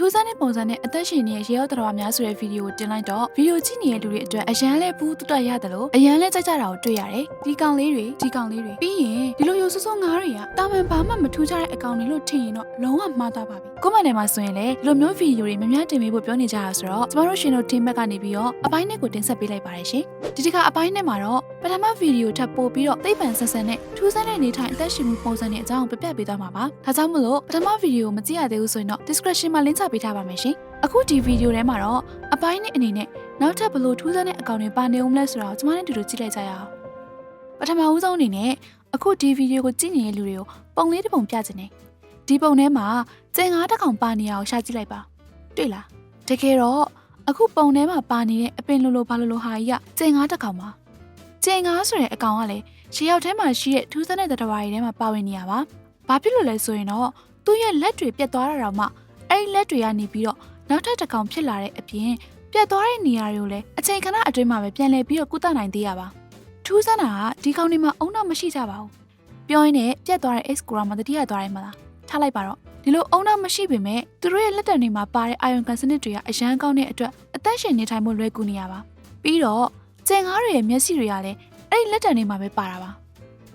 ထူးဆန်းတဲ့ပုံစံနဲ့အသက်ရှင်နေတဲ့ရေရောက်တော်များဆိုတဲ့ဗီဒီယိုကိုတင်လိုက်တော့ဗီဒီယိုကြည့်နေတဲ့လူတွေအတွက်အရန်လဲဘူးတူတရတယ်လို့အရန်လဲကြကြတာကိုတွေ့ရတယ်ဒီကောင်လေးတွေဒီကောင်လေးတွေပြီးရင်ဒီလိုရိုးစိုးစိုးငါးတွေကတာမန်ဘာမှမထူးခြားတဲ့အကောင်တွေလို့ထင်ရင်တော့လုံးဝမှားသွားပါပြီကိုမန်နယ်မှာဆိုရင်လေဒီလိုမျိုးဗီဒီယိုတွေများများတင်ပေးဖို့ပြောနေကြတာဆိုတော့ကျမတို့ရှင်တို့ team ဘက်ကနေပြီးတော့အပိုင်းနဲ့ကိုတင်ဆက်ပေးလိုက်ပါတယ်ရှင်ဒီတစ်ခါအပိုင်းနဲ့မှာတော့ပထမဗီဒီယိုထပ်ပို့ပြီးတော့သိပ္ပံဆက်ဆက်နဲ့ထူးဆန်းတဲ့နေထိုင်အသက်ရှင်မှုပုံစံနဲ့အကြောင်းကိုပြပြပေးသွားမှာပါဒါကြောင့်မလို့ပထမဗီဒီယိုမကြည့်ရသေးဘူးဆိုရင်တော့ description မှာ link ချပေးထားပါမယ်ရှင်အခုဒီဗီဒီယိုထဲမှာတော့အပိုင်းနဲ့အနေနဲ့နောက်ထပ်ဘလို့ထူးဆန်းတဲ့အကောင့်တွေပါနေဦးမလဲဆိုတော့ကျွန်မနဲ့အတူတူကြည့်လိုက်ကြရအောင်ပထမဦးဆုံးအနေနဲ့အခုဒီဗီဒီယိုကိုကြည့်နေတဲ့လူတွေကိုပုံလေးတစ်ပုံပြချင်တယ်ဒီပုံထဲမှာ ကျင်ငါးတစ်ကောင်ပါနေရအောင်ရှာကြည့်လိုက်ပါတွေ့လားတကယ်တော့အခုပုံထဲမှာပါနေတဲ့အပင်လိုလိုဘာလိုလိုဟာကြီးကကျင်ငါးတစ်ကောင်ပါကျင်ငါးဆိုတဲ့အကောင်ကလည်းရှေးရောက်ထဲမှာရှိတဲ့ထူးဆန်းတဲ့သတ္တဝါတွေထဲမှာပါဝင်နေရပါဘာဖြစ်လို့လဲဆိုရင်တော့သူ့ရဲ့လက်တွေပြတ်သွားတာတော့မှအဲ့ဒီလက်တွေကနေပြီးတော့နောက်ထပ်တစ်ကောင်ဖြစ်လာတဲ့အပြင်ပြတ်သွားတဲ့နေရာတွေကိုလည်းအချိန်ခဏအတွင်းမှာပဲပြန်လည်ပြီးတော့ကုသနိုင်သေးရပါထူးဆန်းတာကဒီကောင်တွေမှာအုံတော့မရှိကြပါဘူးပြောရင်းနဲ့ပြတ်သွားတဲ့ X ကိုရမှာတတိယသွားတယ်မလားထားလိုက်ပါတော့ ဒီလိုအုံတော့မရှိပေမဲ့သူတို့ရဲ့လက်တံတွေမှာပါတဲ့အာယုံကန်စနစ်တွေကအရန်ကောင်းတဲ့အတွက်အသက်ရှင်နေထိုင်မှုလွယ်ကူနေရပါပြီးတော့ကျင်ငါးတွေရဲ့မျက်စိတွေကလည်းအဲ့ဒီလက်တံတွေမှာပဲပါတာပါ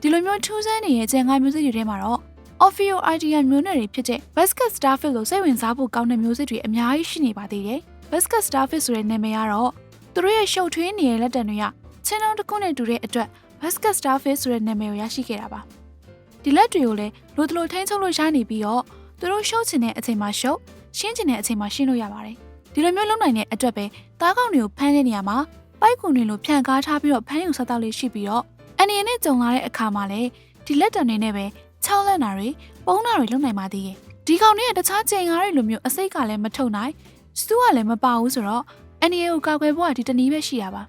ဒီလိုမျိုးထူးဆန်းနေတဲ့ကျင်ငါးမျိုးစိတွေထဲမှာတော့ Ophio idea မျိုးနွယ်တွေဖြစ်တဲ့ Basket Starfish လို့စိတ်ဝင်စားဖို့ကောင်းတဲ့မျိုးစစ်တွေအများကြီးရှိနေပါသေးတယ်။ Basket Starfish ဆိုတဲ့နာမည်ကတော့သူတို့ရဲ့ရှုပ်ထွေးနေတဲ့လက်တံတွေကချင်းတောင်တစ်ခုနဲ့တူတဲ့အတွက် Basket Starfish ဆိုတဲ့နာမည်ကိုရရှိခဲ့တာပါ။ဒီလက်တွေကိုလည်းလိုတလိုထိန်းချုပ်လို့ရနေပြီးတော့ သူတို့ရှုပ်ချင်တဲ့အချိန်မှာရှုပ်ရှင်းချင်တဲ့အချိန်မှာရှင်းလို့ရပါတယ်။ဒီလိုမျိုးလုပ်နိုင်တဲ့အတွက်ပဲသားကောင်တွေကိုဖမ်းတဲ့နေရာမှာပိုက်ကွန်တွေလိုဖြန့်ကားထားပြီးတော့ဖမ်းယူဆက်တောက်လေးရှိပြီးတော့အနေနဲ့ကြုံလာတဲ့အခါမှာလည်းဒီလက်တံတွေနဲ့ပဲချောင်းလက်နာတွေပုံးနာတွေလုပ်နိုင်ပါသေးရဲ့ဒီကောင်တွေကတခြားချိန်ကားတွေလိုမျိုးအစိတ်ကလည်းမထုံနိုင်စူးကလည်းမပါဘူးဆိုတော့အန်ဒီယေကိုကောက်ွယ်ဖို့ကဒီတနည်းပဲရှိရပါ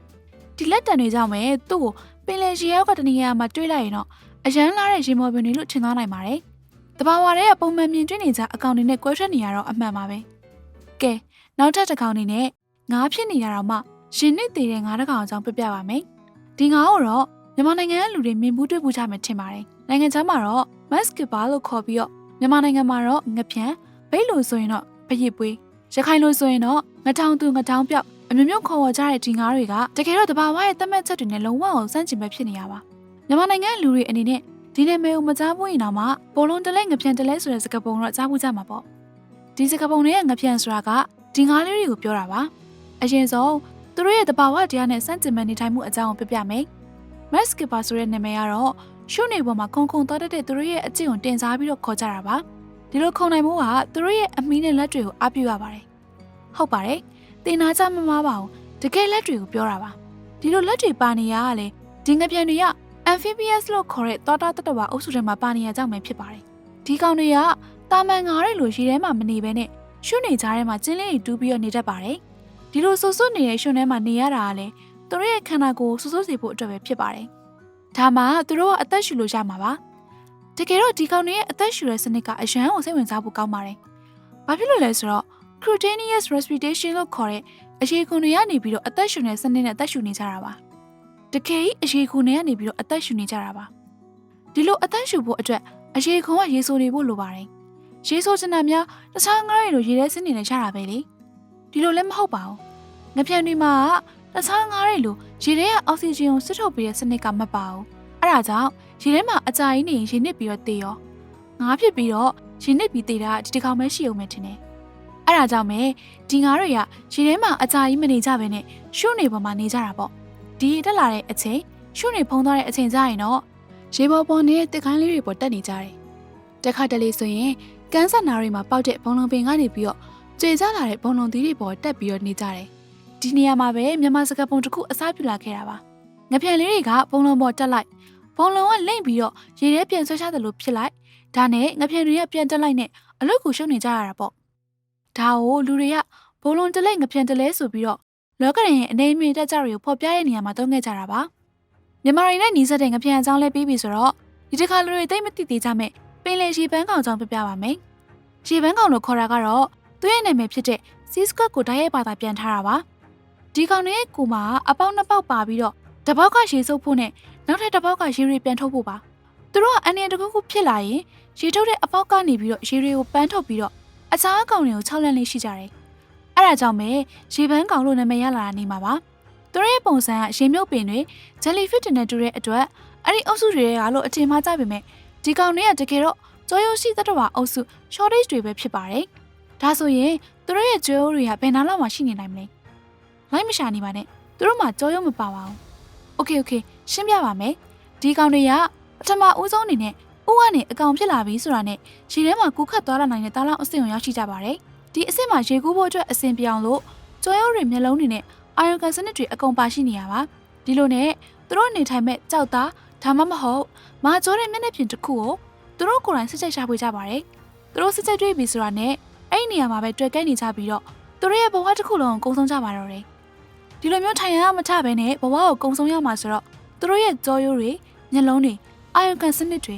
ဒီလက်တံတွေကြောင့်ပဲသူ့ကိုပင်လယ်ရေရောက်ကတနည်းအားမှာတွေးလိုက်ရင်တော့အရန်လာတဲ့ရေမော်ပင်တွေလို့ထင်သွားနိုင်ပါတယ် တဘာဝတွေကပုံမှန်မြင်တွေ့နေကြအကောင်တွေနဲ့ကွဲထွက်နေရတော့အမှန်ပါပဲကဲနောက်ထပ်တစ်ကောင်အနေနဲ့ငါးဖြစ်နေရတော့မှရှင်နစ်သေးတဲ့ငါးတစ်ကောင်အကြောင်းပြပြပါမယ်ဒီငါးကိုတော့မြန်မာနိုင်ငံကလူတွေမြင်ဘူးတွေ့ဘူးကြမယ်ထင်ပါတယ်နိုင်ငံခြားမှာတော့ basketball လို့ခေါ်ပြီးတော့မြန်မာနိုင်ငံမှာတော့ငပြံဘိတ်လို့ဆိုရင်တော့ဖရစ်ပွေးရခိုင်လို့ဆိုရင်တော့ငထောင်သူငထောင်ပြောက်အမျိုးမျိုးခေါ်ဝေါ်ကြတဲ့ဒီငါးတွေကတကယ်တော့တဘာဝရဲ့သတ်မှတ်ချက်တွေနဲ့လုံးဝအောင်စန့်ကျင်ပဲဖြစ်နေရပါမြန်မာနိုင်ငံလူတွေအနေနဲ့ ဒီနာမည်ကိုမကြားဘူးရင်တော့မှဘောလုံးတလဲငပြံတလဲဆိုတဲ့စကားပုံတော့ကြားဘူးကြမှာပေါ့ဒီစကားပုံတွေကငပြံဆိုတာကဒီငါးလေးတွေကိုပြောတာပါအရင်ဆုံးသူတို့ရဲ့တဘာဝတရားနဲ့စန့်ကျင်မဲ့နေထိုင်မှုအကြောင်းကိုပြပြမယ်မက်စကစ်ပါဆိုတဲ့နာမည်ကတော့ရှုနေပေါ်မှာခုံခုံသွားတတ်တဲ့သူတို့ရဲ့အကျင့်ကိုတင်စားပြီးတော့ခေါ်ကြတာပါဒီလိုခုံနိုင်မှုကသူတို့ရဲ့အမီးနဲ့လက်တွေကိုအားပြုရပါတယ်ဟုတ်ပါတယ်တင်နာကြမမားပါဘူးတကယ်လက်တွေကိုပြောတာပါဒီလိုလက်တွေပါနေရကလေဒီငပြန်တွေက amphibious လို့ခေါ်တဲ့သောတာတတဝါအုပ်စုထဲမှာပါနေရကြောင်းပဲဖြစ်ပါတယ်ဒီကောင်တွေကတာမန်ငါးတွေလိုရေထဲမှာမနေဘဲနဲ့ရှုနေကြထဲမှာကျင်းလေးတွေတူးပြီးတော့နေတတ်ပါတယ်ဒီလိုဆူဆွနေတဲ့ရှုထဲမှာနေရတာကလေသူတို့ရဲ့ခန္ဓာကိုယ်ဆူဆွစေဖို့အတွက်ပဲဖြစ်ပါတယ်ဒါမှသူတို့ကအသက်ရှူလို့ရမှာပါတကယ်တော့ဒီကောင်တွေရဲ့အသက်ရှူတဲ့စနစ်ကအရန်ကိုစိတ်ဝင်စားဖို့ကောင်းပါတယ်ဘာဖြစ်လို့လဲဆိုတော့ cutaneous respiration လို့ခေါ်တဲ့အရေခွန်တွေကနေပြီးတော့အသက်ရှူတဲ့စနစ်နဲ့အသက်ရှူနေကြတာပါ တကယ်ကြီးအရေခွန်တွေကနေပြီးတော့အသက်ရှူနေကြတာပါဒီလိုအသက်ရှူဖို့အတွက်အရေခွန်ကရေဆိုနေဖို့လိုပါတယ်ရေဆိုချင်တာများတခြားငါးတွေလိုရေထဲဆင်းနေနေကြတာပဲလေဒီလိုလည်းမဟုတ်ပါဘူးငပြန်တွေမှာတခြားငါးတွေလိုရေထဲကအောက်ဆီဂျင်ကိုစစ်ထုတ်ပေးတဲ့စနစ်ကမပါဘူးအဲ့ဒါကြောင့်ရေထဲမှာအကြာကြီးနေရင်ရေနစ်ပြီးတော့တေရောငါးဖြစ်ပြီးတော့ရေနစ်ပြီးတေတာဒီတစ်ကောင်ပဲရှိအောင်ပဲထင်တယ်အဲ့ဒါကြောင့်ပဲဒီငါးတွေကရေထဲမှာအကြာကြီးမနေကြဘဲနဲ့ရှုနေပေါ်မှာနေကြတာပေါ့ ဒီတက်လာတဲ့အချိန်ရှုနေဖုံးသွားတဲ့အချိန်ကျရင်တော့ရေပေါ်ပေါ်နေတဲ့တစ်ခိုင်းလေးတွေပေါ်တက်နေကြတယ်တက်ခါတလေဆိုရင်ကန်းဆက်နာတွေမှာပေါက်တဲ့ဘုံလုံးပင်ကနေပြီးတော့ကျွေကြလာတဲ့ဘုံလုံးသီးတွေပေါ်တက်ပြီးတော့နေကြတယ်ဒီနေရာမှာပဲမြန်မာစကားပုံတစ်ခုအစားပြုလာခဲ့တာပါငပြန်လေးတွေကဘုံလုံးပေါ်တက်လိုက်ဘုံလုံးကလိမ့်ပြီးတော့ရေထဲပြန်ဆွဲချတယ်လို့ဖြစ်လိုက်ဒါနဲ့ငပြန်တွေကပြန်တက်လိုက်နဲ့အလုတ်ကိုရှုံနေကြရတာပေါ့ဒါကိုလူတွေကဘုံလုံးတလဲငပြန်တလဲဆိုပြီးတော့ လောကရန်ရဲ့အနေအမြင့်တက်ကြတွေကိုဖော်ပြတဲ့နေရာမှာသုံးခဲ့ကြတာပါမြန်မာရင်းနဲ့ညီစတဲ့ငပြန်အကြောင်းလဲပြီးပြီဆိုတော့ဒီတစ်ခါလူတွေသိမသိသေးကြမဲ့ပင်လေရှီပန်းကောင်အကြောင်းပြပြပါမယ်ရှီပန်းကောင်လို့ခေါ်တာကတော့သူ့ရဲ့နာမည်ဖြစ်တဲ့စီစကတ်ကိုတိုက်ရိုက်ပါတာပြန်ထားတာပါဒီကောင်ရဲ့ကိုမှာအပေါက်နှစ်ပေါက်ပါပြီးတော့တပေါက်ကရေစုပ်ဖို့နဲ့နောက်ထပ်တစ်ပေါက်ကရေတွေပြန်ထုတ်ဖို့ပါသူတို့ကအန်ရတစ်ခုခုဖြစ်လာရင်ရေထုတ်တဲ့အပေါက်ကနေပြီးတော့ရေတွေကိုပန်းထုတ်ပြီးတော့အအခြားအကောင်တွေကို၆လက်လေးရှိကြတယ်။အဲ့ ဒါကြောင့်ပဲရေပန်းကောင်လို့နာမည်ရလာတာနေမှာပါ။သူတို့ရဲ့ပုံစံကရေမြုပ်ပင်တွေ jellyfish တွေနဲ့တူတဲ့အတွက်အဲ့ဒီအုပ်စုတွေကလို့အထင်မှားကြပေမဲ့ဒီကောင်တွေကတကယ်တော့ကြောရိုးရှိသတ္တဝါအုပ်စု shortage တွေပဲဖြစ်ပါတယ်။ဒါဆိုရင်သူတို့ရဲ့ကြောရိုးတွေကဘယ်နာလောက်မှရှိနေနိုင်မလဲ။လိုက်မရှာနေပါနဲ့။သူတို့မှကြောရိုးမပါပါဘူး။ Okay okay ရှင်းပြပါမယ်။ဒီကောင်တွေကပထမဦးဆုံးအနေနဲ့ဥကနေအကောင်ဖြစ်လာပြီဆိုတာနဲ့ရေထဲမှာကူးခတ်သွားလာနိုင်တဲ့တားလောင်အဆင့်ကိုရောက်ရှိကြပါတယ်။ ဒီအဆင့်မှာရေကူးဖို့အတွက်အဆင်ပြောင်လို့ကြောရိုးတွေမျက်လုံးတွေနဲ့အာယုကန်စနစ်တွေအကုန်ပါရှိနေရပါ။ဒီလိုနဲ့သူတို့နေထိုင်မဲ့ကြောက်သားဒါမှမဟုတ်မာကြောတဲ့မျက်နှာပြင်တစ်ခုကိုသူတို့ကိုယ်တိုင်စစ်ချက်ရှာဖွေကြပါတယ်။သူတို့စစ်ချက်တွေ့ပြီဆိုတာနဲ့အဲ့ဒီနေရာမှာပဲတွေ့ကဲနေကြပြီးတော့သူတို့ရဲ့ဘဝတစ်ခုလုံးကိုကုံဆုံးကြပါတော့တယ်။ဒီလိုမျိုးထိုင်ရမချဘဲနဲ့ဘဝကိုကုံဆုံးရမှာဆိုတော့သူတို့ရဲ့ကြောရိုးတွေမျက်လုံးတွေအာယုကန်စနစ်တွေ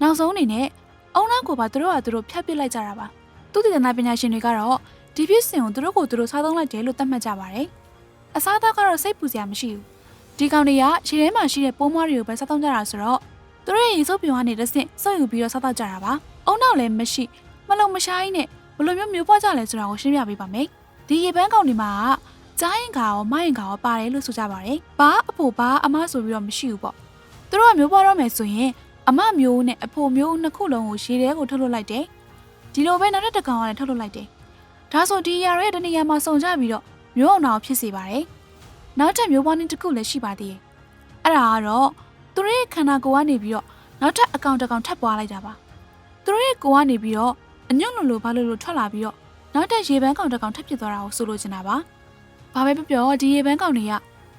နောက်ဆုံးအနေနဲ့အုံနောက်ကိုပါသူတို့ကသူတို့ဖျက်ပစ်လိုက်ကြတာပါ။ သူတည်တဲ့နာပညာရှင်တွေကတော့ဒီဖြစ်စဉ်ကိုသူတို့ကိုသူတို့စားသုံးလိုက်တယ်လို့သတ်မှတ်ကြပါတယ်။အစားအသောက်ကတော့စိတ်ပူစရာမရှိဘူး။ဒီကောင်တွေကခြေထဲမှာရှိတဲ့ပိုးမွားတွေကိုပဲစားသုံးကြတာဆိုတော့သူတို့ရဲ့ရေစုပ်ပြုံကနေတစ်ဆင့်စုပ်ယူပြီးတော့စားတော့ကြတာပါ။အုံနောက်လည်းမရှိမလုံမရှားကြီးနဲ့ဘလိုမျိုးမျိုးပွားကြလဲဆိုတာကိုရှင်းပြပေးပါမယ်။ဒီရေပန်းကောင်တွေမှာကကြားရင်ကရောမိုင်းကရောပါတယ်လို့ဆိုကြပါတယ်။ဘာအဖို့ဘာအမဆိုပြီးတော့မရှိဘူးပေါ့။သူတို့ကမျိုးပွားတော့မယ်ဆိုရင်အမမျိုးနဲ့အဖို့မျိုးနှစ်ခုလုံးကိုရေထဲကိုထုတ်လွှတ်လိုက်တယ်။ ဒီလိုပဲနောက်တစ်ကောင်ကလည်းထုတ်လွှတ်လိုက်တယ်။ဒါဆိုဒီအရာရဲ့တနေရာမှာစုံကြပြီးတော့မျိုးအောင်အောင်ဖြစ်စေပါတယ်။နောက်ထပ်မျိုးပွားနည်းတစ်ခုလည်းရှိပါသေးတယ်။အဲ့ဒါကတော့သူတို့ရဲ့ခန္ဓာကိုယ်ကနေပြီးတော့နောက်ထပ်အကောင်တစ်ကောင်ထပ်ပွားလိုက်တာပါ။သူတို့ရဲ့ကိုယ်ကနေပြီးတော့အညွန့်လိုလိုဘာလို့လို့ထွက်လာပြီးတော့နောက်ထပ်ရေပန်းကောင်တစ်ကောင်ထပ်ဖြစ်သွားတာကိုဆိုလိုချင်တာပါ။ဘာပဲပြောပြောဒီရေပန်းကောင်တွေက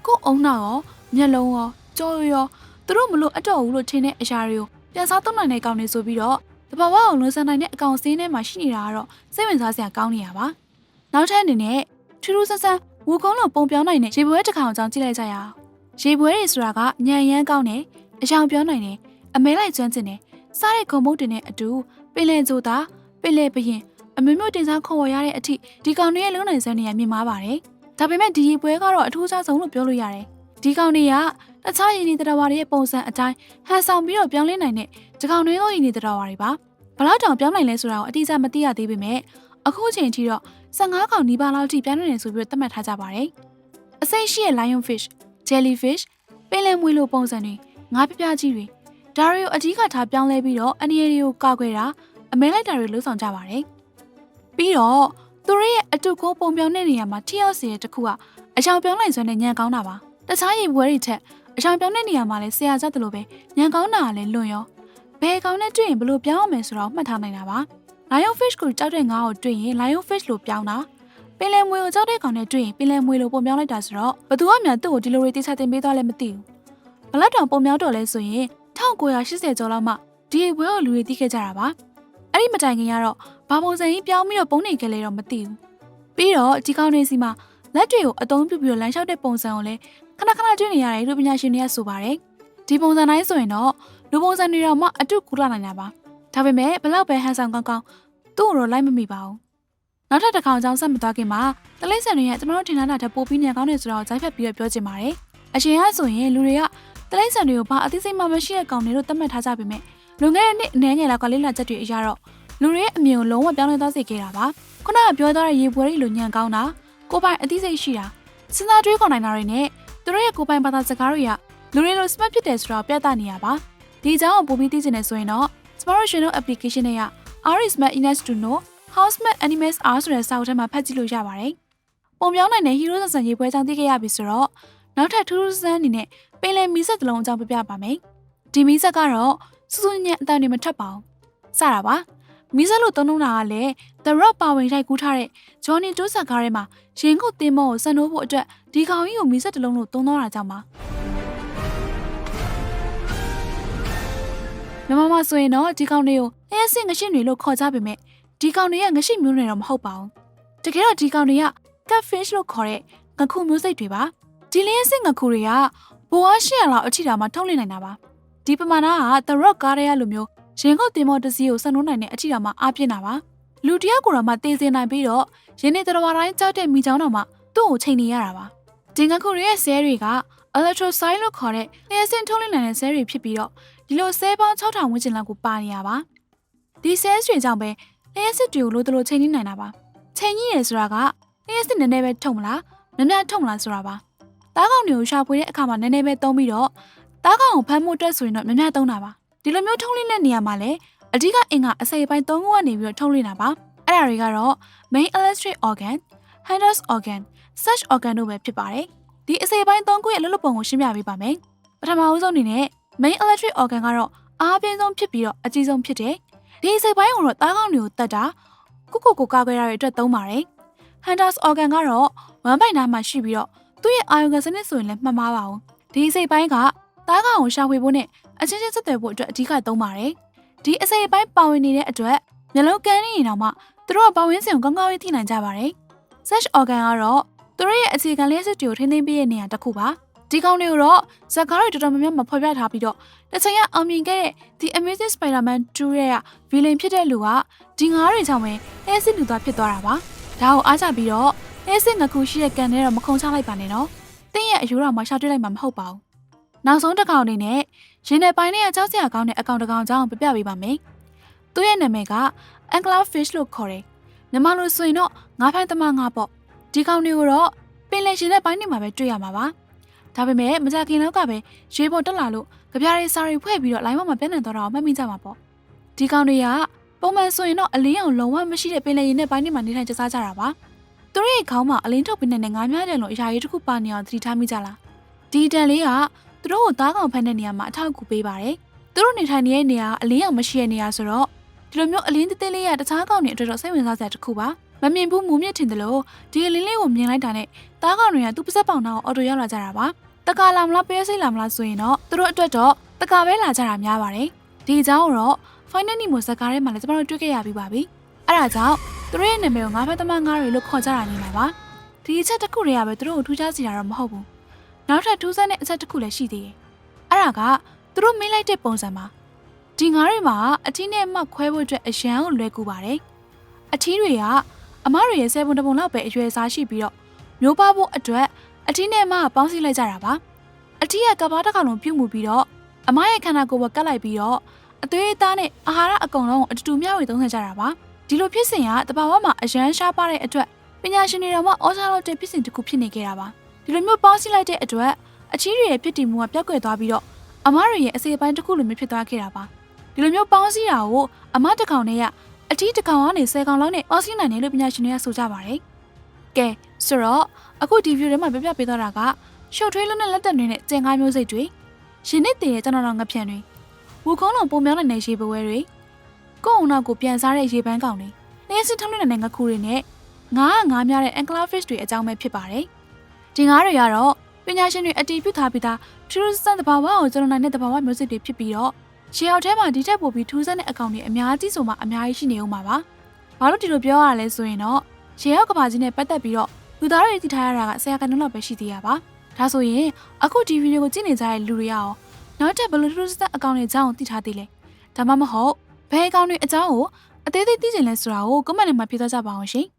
ကိုယ်အုံနောက်ရောမျက်လုံးရောကြောရောသူတို့မလို့အတော့ဘူးလို့ထင်တဲ့အရာတွေကိုပြန်စားသုံးနိုင်တဲ့ကောင်တွေဆိုပြီးတော့ တဘာဝအောင်လွန်ဆန်နိုင်တဲ့အကောင်စင်းထဲမှာရှိနေတာကတော့စိတ်ဝင်စားစရာကောင်းနေရပါနောက်ထပ်အနေနဲ့ထူးထူးဆန်းဆန်းဝူကုန်းလိုပုံပြောင်းနိုင်တဲ့ရေပွဲတစ်ခါအောင်ကြောင်းကြည့်လိုက်ကြရအောင်ရေပွဲတွေဆိုတာကညံရမ်းကောင်းတယ်အယောင်ပြောနိုင်တယ်အမဲလိုက်ကျွမ်းကျင်တယ်စားတဲ့ခုံမုတ်တင်နဲ့အတူပင်လယ်ကြိုတာပင်လယ်ပရင်အမျိုးမျိုးတင်စားခေါ်ဝေရတဲ့အထိဒီကောင်တွေရဲ့လုံးနိုင်စွမ်းတွေကမြင်မာပါတယ်ဒါပေမဲ့ဒီရေပွဲကတော့အထူးခြားဆုံးလို့ပြောလို့ရတယ်ဒီကောင်တွေက တခြားရင်းနေတရားဝါတွေရဲ့ပုံစံအတိုင်းဟန်ဆောင်ပြီးတော့ပြောင်းလဲနိုင်တဲ့ဒီကောင်တွေသောရင်းနေတရားဝါတွေပါဘလောက်တောင်ပြောင်းနိုင်လဲဆိုတာကိုအတိအကျမသိရသေးပေမဲ့အခုချိန်ထိတော့15ကောင်နီးပါးလောက်ထိပြောင်းနိုင်တယ်ဆိုပြီးတော့သတ်မှတ်ထားကြပါတယ်အစိမ့်ရှိတဲ့ lionfish jellyfish ပင်လယ်မွေလိုပုံစံတွေငါးပြပြကြီးတွေဒါတွေကိုအကြီးကထားပြောင်းလဲပြီးတော့အနေရတွေကိုကာကွယ်တာအမဲလိုက်တာတွေလှုပ်ဆောင်ကြပါတယ်ပြီးတော့သူတို့ရဲ့အတုကိုပုံပြောင်းတဲ့နေရာမှာထိရောက်စေတဲ့တစ်ခုကအယောင်ပြောင်းနိုင်စွမ်းနဲ့ညံကောင်းတာပါတခြားရေပွဲတွေထက် အယောင်ပြောင်းတဲ့နေရာမှာလည်းဆရာကြတယ်လို့ပဲညံကောင်းတာကလည်းလွန်ရောဘယ်ကောင်နဲ့တွေ့ရင်ဘလို့ပြောင်းအောင်မယ်ဆိုတော့မှတ်ထားနိုင်တာပါ lion fish ကိုကြောက်တဲ့ငါးကိုတွေ့ရင် lion fish လို့ပြောင်းတာပင်လယ်မွေကိုကြောက်တဲ့ကောင်နဲ့တွေ့ရင်ပင်လယ်မွေလို့ပုံပြောင်းလိုက်တာဆိုတော့ဘသူကမြန်သူ့ကိုဒီလိုတွေတိကျတင်ပေးသွားလဲမသိဘူးဘလက်တောင်ပုံပြောင်းတော့လဲဆိုရင်1980ကျော်လောက်မှဒီဘွဲကိုလူတွေသိခဲ့ကြတာပါအဲ့ဒီမတိုင်ခင်ကတော့ဘာပုံစံကြီးပြောင်းပြီးတော့ပုံနေခဲ့လဲတော့မသိဘူးပြီးတော့ဒီကောင်တွေစီမှာ လက်တွေကိုအသုံးပြုပြီးတော့လမ်းလျှောက်တဲ့ပုံစံကိုလည်းခဏခဏတွေ့နေရတယ်လို့ပညာရှင်တွေကဆိုပါတယ်ဒီပုံစံတိုင်းဆိုရင်တော့လူပုံစံတွေတော့မှအတုကူလာနိုင်တာပါဒါပေမဲ့ဘလောက်ပဲဟန်ဆောင်ကောင်းကောင်းသူ့ကိုတော့လိုက်မမိပါဘူးနောက်ထပ်တစ်ခေါက်ကြောင်းဆက်မသွားခင်မှာတလိမ့်ဆန်တွေရဲ့ကျွန်တော်တို့ထင်ထားတာထပ်ပိုပြီးညံကောင်းနေဆိုတော့ဂျိုက်ဖက်ပြီးတော့ပြောချင်ပါတယ်အရှင်ကဆိုရင်လူတွေကတလိမ့်ဆန်တွေကိုဘာအသိစိတ်မှမရှိတဲ့ကောင်တွေလို့သတ်မှတ်ထားကြပေမဲ့လွန်ခဲ့တဲ့နှစ်အနည်းငယ်လောက်ကလေးလာချက်တွေအရတော့လူတွေရဲ့အမြင်ကိုလုံးဝပြောင်းလဲသွားစေခဲ့တာပါခုနကပြောသွားတဲ့ရေပွဲတွေလိုညံကောင်းတာ ကိုပိုင်အသိစိတ်ရှိတာစဉ်းစားတွေးခေါ်နိုင်တာတွေနဲ့သူတို့ရဲ့ကိုပိုင်ဘာသာစကားတွေကလူတွေလို smart ဖြစ်တယ်ဆိုတော့ပြသနေရပါဒီအကြောင်းကိုပိုပြီးသိချင်တယ်ဆိုရင်တော့ Smart Channel application တွေက R Smart Ines to know How Smart Animals are ဆိုတဲ့စာအုပ်ထဲမှာဖတ်ကြည့်လို့ရပါတယ်ပုံပြောင်းနိုင်တဲ့ Hero ဆန်ဆန်ရေးပွဲအကြောင်းသိခဲ့ရပြီဆိုတော့နောက်ထပ်ထူးထူးဆန်းအနေနဲ့ပင်လယ်မီးစက်တစ်လုံးအကြောင်းပြပြပါမယ်ဒီမီးစက်ကတော့စူးစူးညံ့အတန်တွေမထပ်ပါဘူးစတာပါ မီးစက်လို့သုံးနှုန်းတာကလည်း The Rock ပါဝင်ရိုက်ကူးထားတဲ့ Johnny တိုးဆက်ကားထဲမှာရင်ခုတ်တင်မောကိုစံနှိုးဖို့အတွက်ဒီကောင်ကြီးကိုမီးစက်တစ်လုံးလို့သုံးတော့တာကြောင့်ပါမမမဆိုရင်တော့ဒီကောင်တွေကိုလျှက်စင်ငရှင်းတွေလို့ခေါ်ကြပေမဲ့ဒီကောင်တွေရဲ့ငရှင်းမျိုးတွေတော့မဟုတ်ပါဘူးတကယ်တော့ဒီကောင်တွေက catfish လို့ခေါ်တဲ့ငခုမျိုးစိတ်တွေပါဒီလျှက်စင်ငခုတွေကဘိုးအား800လောက်အထိတာမှထုတ်လင်းနိုင်တာပါဒီပမာဏက The Rock ကားရဲလိုမျိုး ရင်ခုတ်တင်မောတစီးကိုစံနှုန်းနိုင်တဲ့အထိတာမှအားပြင်းတာပါလူတယောက်ကိုတော့မှတေးစင်နိုင်ပြီးတော့ရင်းနေတော်ဝါတိုင်းကြောက်တဲ့မိချောင်းတော်မှသူ့ကိုချိန်နေရတာပါဒီငခုတွေရဲ့ဆဲတွေက electrocyte လို့ခေါ်တဲ့လျှက်စင်ထုတ်လင်းနိုင်တဲ့ဆဲတွေဖြစ်ပြီးတော့ဒီလိုဆဲပေါင်း6000ဝန်းကျင်လောက်ကိုပါနေရပါဒီဆဲတွေကြောင့်ပဲလျှက်စစ်တွေကိုလိုတလိုချိန်နေနိုင်တာပါချိန်ကြီးရယ်ဆိုတာကလျှက်စစ်နည်းနည်းပဲထုံမလားနည်းနည်းထုံမလားဆိုတာပါတားကောင်တွေကိုရှာဖွေတဲ့အခါမှာနည်းနည်းပဲသုံးပြီးတော့တားကောင်ကိုဖမ်းမှုအတွက်ဆိုရင်တော့များများသုံးတာပါ ဒီလိုမျိုးထုံးလင်းတဲ့နေရာမှာလည်းအဓိကအင်္ဂါအစိပ်ပိုင်း၃ခုကနေပြီးတော့ထုံးလင်းတာပါအဲ့ဒါတွေကတော့ main electric organ Handles organ, search organ တို့ပဲဖြစ်ပါတယ်။ဒီအစိပ်ပိုင်း၃ခုရဲ့အလုပ်လုပ်ပုံကိုရှင်းပြပေးပါမယ်။ပထမအဦးဆုံးအနေနဲ့ main electric organ ကတော့အားပြင်းဆုံးဖြစ်ပြီးတော့အကြီးဆုံးဖြစ်တယ်။ဒီအစိပ်ပိုင်းကိုတော့သားကောင်းတွေကိုတတ်တာကုကုကိုကာကွယ်ရတဲ့အတွက်သုံးပါတယ်။ Handles organ ကတော့ဝမ်းပိုင်နားမှာရှိပြီးတော့သူ့ရဲ့အာယုံကစနစ်ဆိုရင်လည်းမှတ်မှားပါဘူး။ဒီအစိပ်ပိုင်းကသားကောင်ကိုရှာဖွေဖို့နဲ့ အချင်းချင်းဆက်သွယ်ဖို့အတွက်အဓိကသုံးပါတယ်။ဒီအစိပ်ပိုင်းပါဝင်နေတဲ့အတွက်မျိုးလုံးကန်းနေရင်တော့မှသူတို့ကပါဝင်စဉ်ကိုကောင်းကောင်းသိနိုင်ကြပါတယ်။ search organ ကတော့သူတို့ရဲ့အခြေခံလျှက်စစ်တွေကိုထိန်းသိမ်းပေးတဲ့နေရာတစ်ခုပါဒီကောင်တွေကိုတော့ဇက်ကားတွေတော်တော်များများမဖော်ပြထားပြီးတော့တစ်ချိန်ကအောင်မြင်ခဲ့တဲ့ The Amazing Spider-Man 2ရဲ့ villain ဖြစ်တဲ့လူကဒီငါးတွေကြောင့်ပဲလျှက်စစ်လူသားဖြစ်သွားတာပါဒါကိုအားကြပြီးတော့လျှက်စစ်ငခုရှိတဲ့ကန်ထဲတော့မခုံချလိုက်ပါနဲ့နော်တင်းရဲ့အယူတော်မှာရှာတွေ့လိုက်မှာမဟုတ်ပါဘူး နောက်ဆုံးတစ်ကောင်အနေနဲ့ရင်ထဲပိုင်းထဲကကြောက်စရာကောင်းတဲ့အကောင်တစ်ကောင်ကြောင့်ပြပြပေးပါမယ်သူ့ရဲ့နာမည်က Angler Fish လို့ခေါ်တယ်မြန်မာလိုဆိုရင်တော့ငါးဖိုင်းသမားငါပေါ့ဒီကောင်တွေကိုတော့ပင်လယ်ရှင်တဲ့ဘိုင်းနေမှာပဲတွေ့ရမှာပါဒါပေမဲ့မကြခင်လောက်ကပဲရွေးပေါ်တက်လာလို့ကြပြားတွေစာတွေဖွဲ့ပြီးတော့လိုင်းပေါ်မှာပြန့်နှံ့သွားတာကိုမှတ်မိကြမှာပေါ့ဒီကောင်တွေကပုံမှန်ဆိုရင်တော့အလင်းအောင်လုံးဝမရှိတဲ့ပင်လယ်ရင်တဲ့ဘိုင်းနေမှာနေထိုင်ကြစားကြတာပါသူတို့ရဲ့ခေါင်းမှာအလင်းထုတ်ပင်းတဲ့ငါးများတယ်လို့အရာကြီးတစ်ခုပါနေအောင်သတိထားမိကြလားဒီတန်လေးက သူတို့ကိုသားကောင်ဖမ်းတဲ့နေရာမှာအထောက်အကူပေးပါတယ်သူတို့နေထိုင်နေတဲ့နေရာကအလင်းအောင်မရှိတဲ့နေရာဆိုတော့ဒီလိုမျိုးအလင်းသေးသေးလေးရတခြားကောင်တွေအတွက်တော့စိတ်ဝင်စားစရာတစ်ခုပါမမြင်ဘူးမူမြင့်ထင်တယ်လို့ဒီအလင်းလေးကိုမြင်လိုက်တာနဲ့တားကောင်တွေကသူ့ပါစက်ပေါင်နာကိုအော်တိုရောက်လာကြတာပါတကာလာမလားပဲစိတ်လာမလားဆိုရင်တော့သူတို့အတွက်တော့တကာပဲလာကြတာများပါတယ်ဒီအကြောင်းကိုတော့ Final Nemo ဇာတ်ကားထဲမှာလည်းကျွန်တော်တို့တွေ့ခဲ့ရပြီးပါပြီအဲ့ဒါကြောင့်သူတို့ရဲ့နာမည်ကိုငါးဖက်သမားငါးတွေလို့ခေါ်ကြတာနေမှာပါဒီအချက်တစ်ခုတည်းကပဲသူတို့ကိုထူးခြားစီတာတော့မဟုတ်ဘူး နောက်ထပ်ထူးဆန်းတဲ့အချက်တစ်ခုလည်းရှိသေးတယ်အဲ့ဒါကသူတို့မင်းလိုက်တဲ့ပုံစံပါဒီငါးတွေမှာအထီးနဲ့မှခွဲဖို့အတွက်အရန်ကိုလွယ်ကူပါတယ်အထီးတွေကအမတွေရဲ့ဆယ်ပုံတစ်ပုံလောက်ပဲအရွယ်စားရှိပြီးတော့မျိုးပါဖို့အတွက်အထီးနဲ့အမကပေါင်းစည်းလိုက်ကြတာပါအထီးကကဘာတစ်ကောင်လုံးပြုတ်မှုပြီးတော့အမရဲ့ခန္ဓာကိုယ်ပေါ်ကတ်လိုက်ပြီးတော့အသွေးအသားနဲ့အာဟာရအကုန်လုံးအတူတူမျှဝေသုံးဆကြတာပါဒီလိုဖြစ်စဉ်ကတဘာဝမှာအရန်ရှားပါတဲ့အတွက်ပညာရှင်တွေတော်မှအော်စာလို့တဲ့ဖြစ်စဉ်တစ်ခုဖြစ်နေခဲ့တာပါ ဒီလိုမျိုးပေါင်းစည်းလိုက်တဲ့အတွက်အချီးတွေရဲ့ဖြစ်တည်မှုကပျောက်ကွယ်သွားပြီးတော့အမတွေရဲ့အစိပ်ပိုင်းတစ်ခုလိုမျိုးဖြစ်သွားခဲ့တာပါဒီလိုမျိုးပေါင်းစည်းတာကိုအမတစ်ကောင်နဲ့ကအထီးတစ်ကောင်ကနေ10ကောင်လောက်နဲ့ပေါင်းစည်းနိုင်တယ်လို့ပညာရှင်တွေကဆိုကြပါတယ်။ကဲဆိုတော့အခုဒီ view ထဲမှာပြပြပေးသွားတာကရှုပ်ထွေးလုံးနဲ့လက်သက်တွေနဲ့ကျင်ကားမျိုးစိတ်တွေရှင်နစ်တည်တဲ့ကျွန်တော်တို့ငဖြန်တွေဝူခုံးလုံးပုံများတဲ့နေရှိပွဲတွေကိုယ့်အုံနောက်ကိုပြန်စားတဲ့ရေပန်းကောင်တွေလျှက်စစ်ထုံးနေတဲ့ငါးခုတွေနဲ့ငါးငါးများတဲ့ anglerfish တွေအကြောင်းပဲဖြစ်ပါတယ်။ ဒီငါးတွေကတော့ပညာရှင်တွေအတည်ပြုထားပြီးသား true စံတဘာဝကိုကျွန်တော်နိုင်တဲ့တဘာဝမျိုးစိတ်တွေဖြစ်ပြီးတော့ရှေးအောက်ထဲမှာဒီထက်ပိုပြီးထူးဆန်းတဲ့အကောင့်တွေအများကြီးဆိုမှအများကြီးရှိနေဦးမှာပါ။ဘာလို့ဒီလိုပြောရလဲဆိုရင်တော့ရှေးအောက်ကဘာကြီးနဲ့ပတ်သက်ပြီးတော့လူသားတွေသိထားရတာကဆရာကန်တော့ပဲရှိသေးရပါ။ဒါဆိုရင်အခုဒီဗီဒီယိုကိုကြည့်နေကြတဲ့လူတွေရောနောက်ထပ်ဘယ်လိုထူးဆန်းအကောင့်တွေအကြောင်းသိထားသေးလဲ။ဒါမှမဟုတ်ဘယ်အကောင့်တွေအကြောင်းကိုအသေးသေးသိချင်လဲဆိုတာကို comment ထဲမှာပြသကြပါအောင်ရှင်။